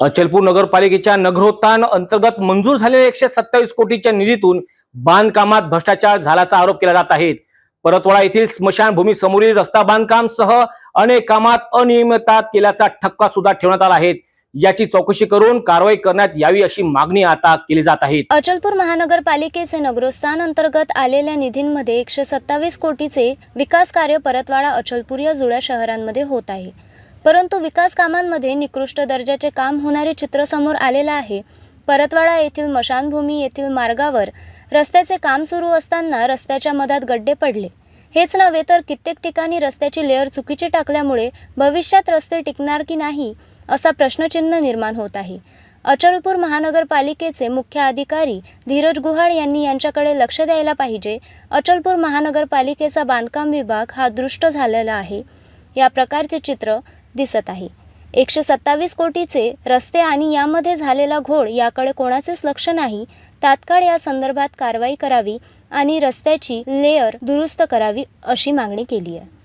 अचलपूर नगरपालिकेच्या नगरोत्थान अंतर्गत मंजूर झालेल्या एकशे सत्तावीस कोटीच्या निधीतून बांधकामात भ्रष्टाचार झाल्याचा आरोप केला जात आहे. परतवाडा येथील स्मशानभूमी समोरील रस्ता बांधकाम सह अनेक कामात अनियमितता केल्याचा ठपका सुद्धा ठेवण्यात आला आहे. याची चौकशी करून कारवाई करण्यात यावी अशी मागणी आता केली जात आहे. अचलपूर महानगरपालिकेचे नगरोस्थान अंतर्गत आलेल्या निधींमध्ये एकशे सत्तावीस कोटीचे विकास कार्य परतवाडा अचलपूर या जुळ्या शहरांमध्ये होत आहे. परंतु विकास कामांमध्ये निकृष्ट दर्जाचे काम होणारे चित्र समोर आलेलं आहे. परतवाडा येथील मशानभूमी येथील मार्गावर रस्त्याचे काम सुरू असताना रस्त्याच्या मधात गड्डे पडले. हेच नव्हे तर कित्येक ठिकाणी रस्त्याची लेअर चुकीची टाकल्यामुळे भविष्यात रस्ते टिकणार की नाही असा प्रश्नचिन्ह निर्माण होत आहे. अचलपूर महानगरपालिकेचे मुख्य अधिकारी धीरज गुहाड यांनी यांच्याकडे लक्ष द्यायला पाहिजे. अचलपूर महानगरपालिकेचा बांधकाम विभाग हा दृष्ट झालेला आहे. या प्रकारचे चित्र दिसत आहे. एकशे सत्तावीस कोटीचे रस्ते आणि यामध्ये झालेला घोळ याकडे कोणाचेच लक्ष नाही. तात्काळ या संदर्भात कारवाई करावी आणि रस्त्याची लेअर दुरुस्त करावी अशी मागणी केली आहे.